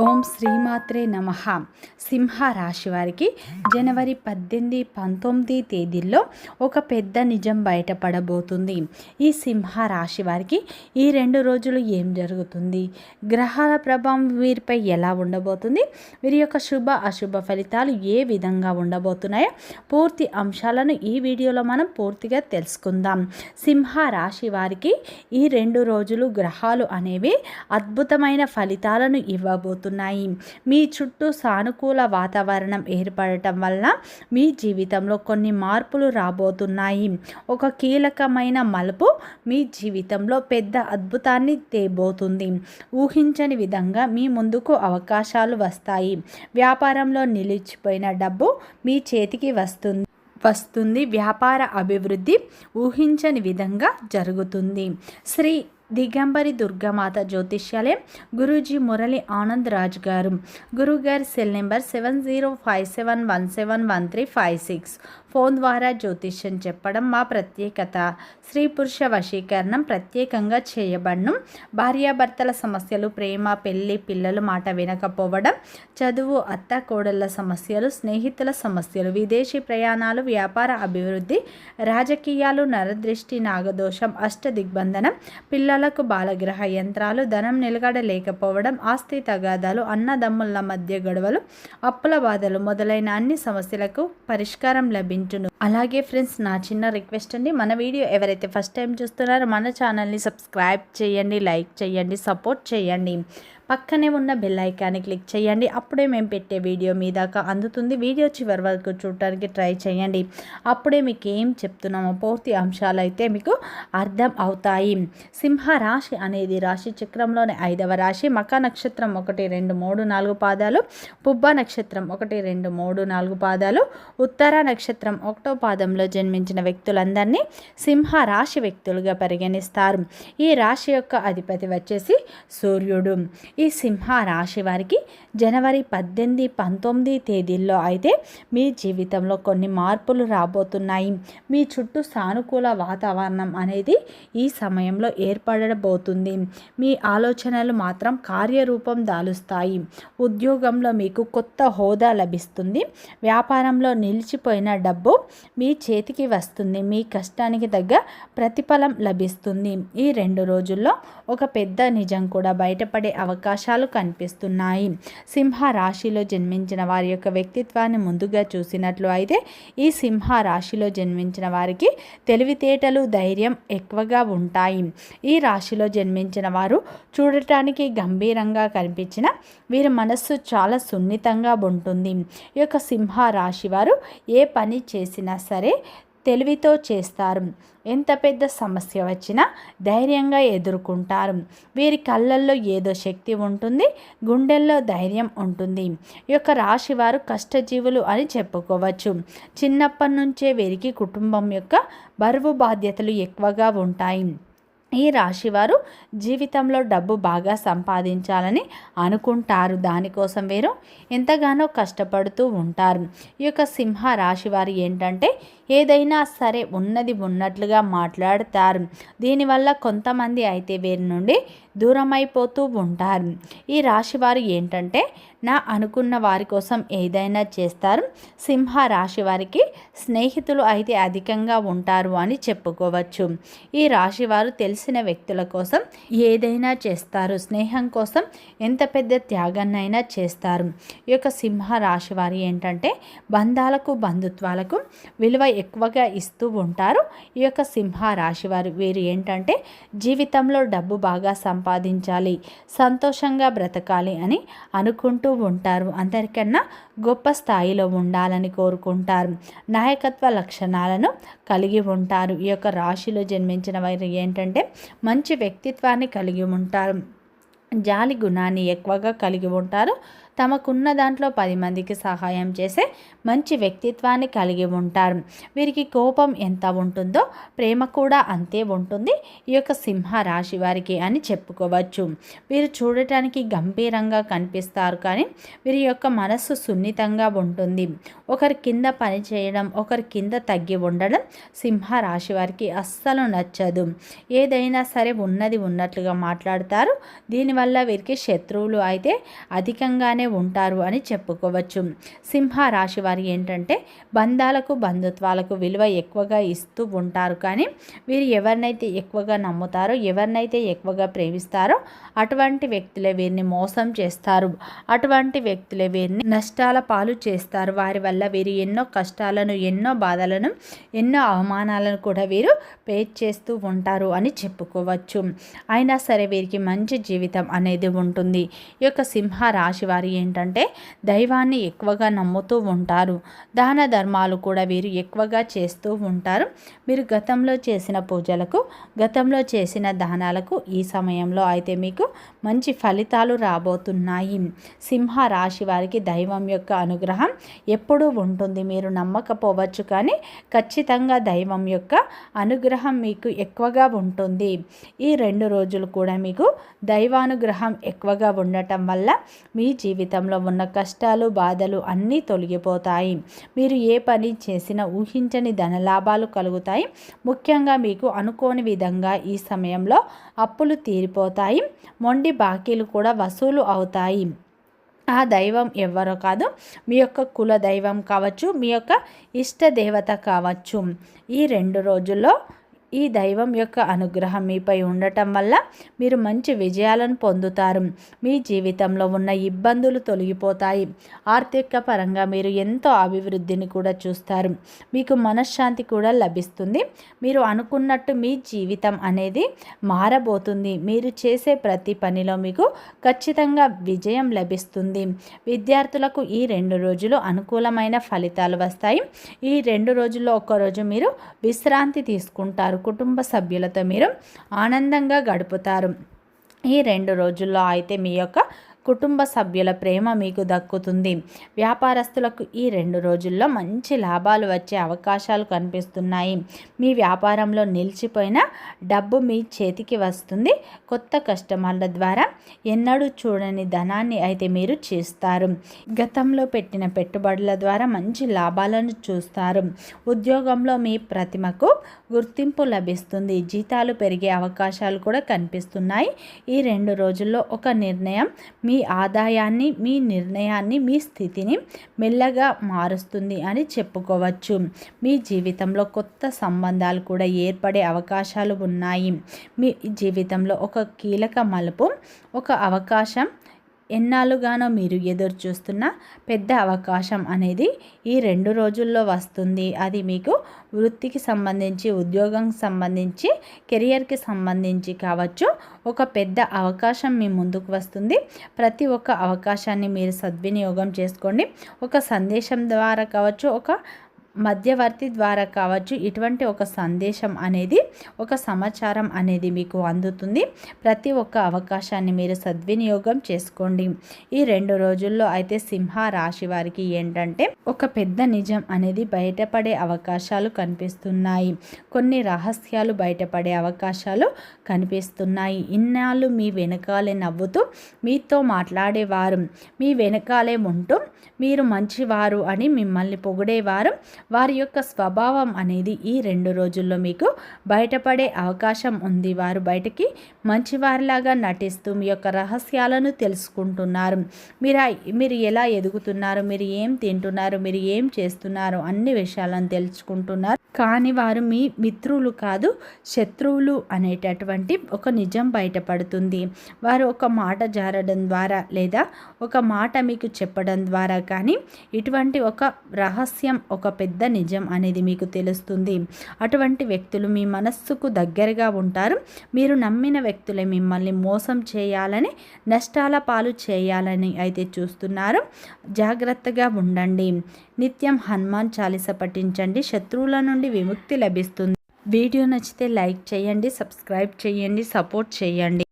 ఓం శ్రీమాత్రే నమ. సింహ రాశి వారికి జనవరి పద్దెనిమిది పంతొమ్మిది తేదీల్లో ఒక పెద్ద నిజం బయటపడబోతుంది. ఈ సింహ రాశి వారికి ఈ రెండు రోజులు ఏం జరుగుతుంది? గ్రహాల ప్రభావం వీరిపై ఎలా ఉండబోతుంది? వీరి యొక్క శుభ అశుభ ఫలితాలు ఏ విధంగా ఉండబోతున్నాయో పూర్తి అంశాలను ఈ వీడియోలో మనం పూర్తిగా తెలుసుకుందాం. సింహ రాశి వారికి ఈ రెండు రోజులు గ్రహాలు అనేవి అద్భుతమైన ఫలితాలను ఇవ్వబోతున్నాయి మీ చుట్టూ సానుకూల వాతావరణం ఏర్పడటం వల్ల మీ జీవితంలో కొన్ని మార్పులు రాబోతున్నాయి. ఒక కీలకమైన మలుపు మీ జీవితంలో పెద్ద అద్భుతాన్ని తేబోతుంది. ఊహించని విధంగా మీ ముందుకు అవకాశాలు వస్తాయి. వ్యాపారంలో నిలిచిపోయిన డబ్బు మీ చేతికి వస్తుంది. వస్తుంది. వ్యాపార అభివృద్ధి ఊహించని విధంగా జరుగుతుంది. శ్రీ దిగంబరి దుర్గామాత జ్యోతిష్యాలయం గురూజీ మురళి ఆనంద్ రాజ్ గారు. గురుగారి cell number seven zero five seven one seven one three five six. Phone ద్వారా జ్యోతిష్యం చెప్పడం మా ప్రత్యేకత. స్త్రీ పురుష వశీకరణం ప్రత్యేకంగా చేయబడను. భార్యాభర్తల సమస్యలు ప్రేమ పెళ్ళి పిల్లలు మాట వినకపోవడం చదువు అత్త కోడళ్ళ సమస్యలు స్నేహితుల సమస్యలు విదేశీ ప్రయాణాలు వ్యాపార అభివృద్ధి రాజకీయాలు నరదృష్టి నాగదోషం అష్ట దిగ్బంధనం పిల్లలకు బాలగ్రహ యంత్రాలు ధనం నిలగడలేకపోవడం ఆస్తి తగాదాలు అన్నదమ్ముల మధ్య గొడవలు అప్పుల బాధలు మొదలైన అన్ని సమస్యలకు పరిష్కారం లభించును. అలాగే ఫ్రెండ్స్ నా చిన్న రిక్వెస్ట్ అండి. మన వీడియో ఎవరైతే ఫస్ట్ టైం చూస్తున్నారో మన ఛానల్ని సబ్స్క్రైబ్ చేయండి లైక్ చేయండి సపోర్ట్ చేయండి. పక్కనే ఉన్న బెల్ ఐకాన్ని క్లిక్ చేయండి. అప్పుడే మేము పెట్టే వీడియో మీ దాకా అందుతుంది. వీడియో చివరి వరకు చూడటానికి ట్రై చేయండి. అప్పుడే మీకు ఏం చెప్తున్నామో పూర్తి అంశాలు అయితే మీకు అర్థం అవుతాయి. సింహ రాశి అనేది రాశి చక్రంలోని ఐదవ రాశి. మక నక్షత్రం ఒకటి రెండు మూడు నాలుగు పాదాలు. పుబ్బ నక్షత్రం ఒకటి రెండు మూడు నాలుగు పాదాలు. ఉత్తర నక్షత్రం ఒకటో పాదంలో జన్మించిన వ్యక్తులందరినీ సింహ రాశి వ్యక్తులుగా పరిగణిస్తారు. ఈ రాశి యొక్క అధిపతి వచ్చేసి సూర్యుడు. ఈ సింహ రాశి వారికి జనవరి పద్దెనిమిది పంతొమ్మిది తేదీల్లో అయితే మీ జీవితంలో కొన్ని మార్పులు రాబోతున్నాయి. మీ చుట్టూ సానుకూల వాతావరణం అనేది ఈ సమయంలో ఏర్పడబోతుంది. మీ ఆలోచనలు మాత్రం కార్యరూపం దాలుస్తాయి. ఉద్యోగంలో మీకు కొత్త హోదా లభిస్తుంది. వ్యాపారంలో నిలిచిపోయిన డబ్బు మీ చేతికి వస్తుంది. మీ కష్టానికి తగ్గ ప్రతిఫలం లభిస్తుంది. ఈ రెండు రోజుల్లో ఒక పెద్ద నిజం కూడా బయటపడే అవకాశాలు కనిపిస్తున్నాయి. సింహ రాశిలో జన్మించిన వారి యొక్క వ్యక్తిత్వాన్ని ముందుగా చూసినట్లు అయితే ఈ సింహ రాశిలో జన్మించిన వారికి తెలివితేటలు ధైర్యం ఎక్కువగా ఉంటాయి. ఈ రాశిలో జన్మించిన వారు చూడటానికి గంభీరంగా కనిపించిన వీరి మనస్సు చాలా సున్నితంగా ఉంటుంది. ఈ యొక్క సింహ రాశి వారు ఏ పని చేసినా సరే తెలివితో చేస్తారు. ఎంత పెద్ద సమస్య వచ్చినా ధైర్యంగా ఎదుర్కొంటారు. వీరి కళ్ళల్లో ఏదో శక్తి ఉంటుంది గుండెల్లో ధైర్యం ఉంటుంది. ఈ యొక్క రాశి వారు కష్టజీవులు అని చెప్పుకోవచ్చు. చిన్నప్పటి నుంచే వీరికి కుటుంబం యొక్క బరువు బాధ్యతలు ఎక్కువగా ఉంటాయి. ఈ రాశివారు జీవితంలో డబ్బు బాగా సంపాదించాలని అనుకుంటారు. దానికోసం వీరు ఎంతగానో కష్టపడుతూ ఉంటారు. ఈ యొక్క సింహ రాశివారు ఏంటంటే ఏదైనా సరే ఉన్నది ఉన్నట్లుగా మాట్లాడతారు. దీనివల్ల కొంతమంది అయితే వీరి నుండి దూరమైపోతూ ఉంటారు. ఈ రాశివారు ఏంటంటే నా అనుకున్న వారి కోసం ఏదైనా చేస్తారు. సింహ రాశి వారికి స్నేహితులు అయితే అధికంగా ఉంటారు అని చెప్పుకోవచ్చు. ఈ రాశి వారు తెలిసిన వ్యక్తుల కోసం ఏదైనా చేస్తారు. స్నేహం కోసం ఎంత పెద్ద త్యాగాన్నైనా చేస్తారు. ఈ యొక్క సింహ రాశి వారి ఏంటంటే బంధాలకు బంధుత్వాలకు విలువ ఎక్కువగా ఇస్తూ ఉంటారు. ఈ యొక్క సింహ రాశి వారు వీరు ఏంటంటే జీవితంలో డబ్బు బాగా సంపాదించాలి సంతోషంగా బ్రతకాలి అని అనుకుంటూ ఉంటారు. అందరికన్నా గొప్ప స్థాయిలో ఉండాలని కోరుకుంటారు. నాయకత్వ లక్షణాలను కలిగి ఉంటారు. ఈ యొక్క రాశిలో జన్మించిన వారు ఏంటంటే మంచి వ్యక్తిత్వాన్ని కలిగి ఉంటారు. జాలి గుణాన్ని ఎక్కువగా కలిగి ఉంటారు. తమకున్న దాంట్లో పది మందికి సహాయం చేసే మంచి వ్యక్తిత్వాన్ని కలిగి ఉంటారు. వీరికి కోపం ఎంత ఉంటుందో ప్రేమ కూడా అంతే ఉంటుంది. ఈ యొక్క సింహ రాశి వారికి అని చెప్పుకోవచ్చు. వీరు చూడటానికి గంభీరంగా కనిపిస్తారు కానీ వీరి యొక్క మనస్సు సున్నితంగా ఉంటుంది. ఒకరి కింద పని చేయడం ఒకరి కింద తగ్గి ఉండడం సింహ రాశి వారికి అస్సలు నచ్చదు. ఏదైనా సరే ఉన్నది ఉన్నట్లుగా మాట్లాడతారు. దీనివల్ల వీరికి శత్రువులు అయితే అధికంగానే ఉంటారు అని చెప్పుకోవచ్చు. సింహ రాశి వారు ఏంటంటే బంధాలకు బంధుత్వాలకు విలువ ఎక్కువగా ఇస్తూ ఉంటారు. కానీ వీరు ఎవరినైతే ఎక్కువగా నమ్ముతారో ఎవరినైతే ఎక్కువగా ప్రేమిస్తారో అటువంటి వ్యక్తులే వీరిని మోసం చేస్తారు. అటువంటి వ్యక్తులే వీరిని నష్టాల పాలు చేస్తారు. వారి వల్ల వీరు ఎన్నో కష్టాలను ఎన్నో బాధలను ఎన్నో అవమానాలను కూడా వీరు పే చేస్తూ ఉంటారు అని చెప్పుకోవచ్చు. అయినా సరే వీరికి మంచి జీవితం అనేది ఉంటుంది. ఈ యొక్క సింహ రాశి వారి ఏంటంటే దైవాన్ని ఎక్కువగా నమ్ముతూ ఉంటారు. దాన ధర్మాలు కూడా వీరు ఎక్కువగా చేస్తూ ఉంటారు. మీరు గతంలో చేసిన పూజలకు గతంలో చేసిన దానాలకు ఈ సమయంలో అయితే మీకు మంచి ఫలితాలు రాబోతున్నాయి. సింహ రాశి వారికి దైవం యొక్క అనుగ్రహం ఎప్పుడూ ఉంటుంది. మీరు నమ్మకపోవచ్చు కానీ ఖచ్చితంగా దైవం యొక్క అనుగ్రహం మీకు ఎక్కువగా ఉంటుంది. ఈ రెండు రోజులు కూడా మీకు దైవానుగ్రహం ఎక్కువగా ఉండటం వల్ల మీ జీవితం జీవితంలో ఉన్న కష్టాలు బాధలు అన్నీ తొలగిపోతాయి. మీరు ఏ పని చేసినా ఊహించని ధనలాభాలు కలుగుతాయి. ముఖ్యంగా మీకు అనుకోని విధంగా ఈ సమయంలో అప్పులు తీరిపోతాయి. మొండి బాకీలు కూడా వసూలు అవుతాయి. ఆ దైవం ఎవరో కాదు. మీ యొక్క కుల దైవం కావచ్చు మీ యొక్క ఇష్ట దేవత కావచ్చు. ఈ రెండు రోజుల్లో ఈ దైవం యొక్క అనుగ్రహం మీపై ఉండటం వల్ల మీరు మంచి విజయాలను పొందుతారు. మీ జీవితంలో ఉన్న ఇబ్బందులు తొలగిపోతాయి. ఆర్థిక పరంగా మీరు ఎంతో అభివృద్ధిని కూడా చూస్తారు. మీకు మనశ్శాంతి కూడా లభిస్తుంది. మీరు అనుకున్నట్టు మీ జీవితం అనేది మారబోతుంది. మీరు చేసే ప్రతి పనిలో మీకు ఖచ్చితంగా విజయం లభిస్తుంది. విద్యార్థులకు ఈ రెండు రోజులు అనుకూలమైన ఫలితాలు వస్తాయి. ఈ రెండు రోజుల్లో ఒక్కరోజు మీరు విశ్రాంతి తీసుకుంటారు. కుటుంబ సభ్యులతో మీరు ఆనందంగా గడుపుతారు. ఈ రెండు రోజుల్లో అయితే మీ యొక్క కుటుంబ సభ్యుల ప్రేమ మీకు దక్కుతుంది. వ్యాపారస్తులకు ఈ రెండు రోజుల్లో మంచి లాభాలు వచ్చే అవకాశాలు కనిపిస్తున్నాయి. మీ వ్యాపారంలో నిలిచిపోయిన డబ్బు మీ చేతికి వస్తుంది. కొత్త కస్టమర్ల ద్వారా ఎన్నడూ చూడని ధనాన్ని అయితే మీరు చేస్తారు. గతంలో పెట్టిన పెట్టుబడుల ద్వారా మంచి లాభాలను చూస్తారు. ఉద్యోగంలో మీ ప్రతిమకు గుర్తింపు లభిస్తుంది. జీతాలు పెరిగే అవకాశాలు కూడా కనిపిస్తున్నాయి. ఈ రెండు రోజుల్లో ఒక నిర్ణయం మీ మీ ఆదాయాన్ని మీ నిర్ణయాన్ని మీ స్థితిని మెల్లగా మారుస్తుంది అని చెప్పుకోవచ్చు. మీ జీవితంలో కొత్త సంబంధాలు కూడా ఏర్పడే అవకాశాలు ఉన్నాయి. మీ జీవితంలో ఒక కీలక మలుపు ఒక అవకాశం ఎన్నాళ్ళుగానో మీరు ఎదురు చూస్తున్న పెద్ద అవకాశం అనేది ఈ రెండు రోజుల్లో వస్తుంది. అది మీకు వృత్తికి సంబంధించి ఉద్యోగం సంబంధించి కెరియర్కి సంబంధించి కావచ్చు. ఒక పెద్ద అవకాశం మీ ముందుకు వస్తుంది. ప్రతి ఒక్క అవకాశాన్ని మీరు సద్వినియోగం చేసుకోండి. ఒక సందేశం ద్వారా కావచ్చు ఒక మధ్యవర్తి ద్వారా కావచ్చు ఇటువంటి ఒక సందేశం అనేది ఒక సమాచారం అనేది మీకు అందుతుంది. ప్రతి ఒక్క అవకాశాన్ని మీరు సద్వినియోగం చేసుకోండి. ఈ రెండు రోజుల్లో అయితే సింహ రాశి వారికి ఏంటంటే ఒక పెద్ద నిజం అనేది బయటపడే అవకాశాలు కనిపిస్తున్నాయి. కొన్ని రహస్యాలు బయటపడే అవకాశాలు కనిపిస్తున్నాయి. ఇన్నాళ్ళు మీ వెనకాలే నవ్వుతూ మీతో మాట్లాడేవారు. మీ వెనకాలే ఉంటూ మీరు మంచివారు అని మిమ్మల్ని పొగిడేవారు. వారి యొక్క స్వభావం అనేది ఈ రెండు రోజుల్లో మీకు బయటపడే అవకాశం ఉంది. వారు బయటకి మంచివారిలాగా నటిస్తూ మీ యొక్క రహస్యాలను తెలుసుకుంటున్నారు. మీరు మీరు ఎలా ఎదుగుతున్నారు? మీరు ఏం తింటున్నారు? మీరు ఏం చేస్తున్నారు? అన్ని విషయాలను తెలుసుకుంటున్నారు. కానీ వారు మీ మిత్రులు కాదు శత్రువులు అనేటటువంటి ఒక నిజం బయటపడుతుంది. వారు ఒక మాట జారడం ద్వారా లేదా ఒక మాట మీకు చెప్పడం ద్వారా కానీ ఇటువంటి ఒక రహస్యం ఒక పెద్ద పెద్ద నిజం అనేది మీకు తెలుస్తుంది. అటువంటి వ్యక్తులు మీ మనస్సుకు దగ్గరగా ఉంటారు. మీరు నమ్మిన వ్యక్తులే మిమ్మల్ని మోసం చేయాలని నష్టాల పాలు చేయాలని అయితే చూస్తున్నారు. జాగ్రత్తగా ఉండండి. నిత్యం హనుమాన్ చాలీస పఠించండి. శత్రువుల నుండి విముక్తి లభిస్తుంది. వీడియో నచ్చితే లైక్ చేయండి సబ్స్క్రైబ్ చేయండి సపోర్ట్ చేయండి.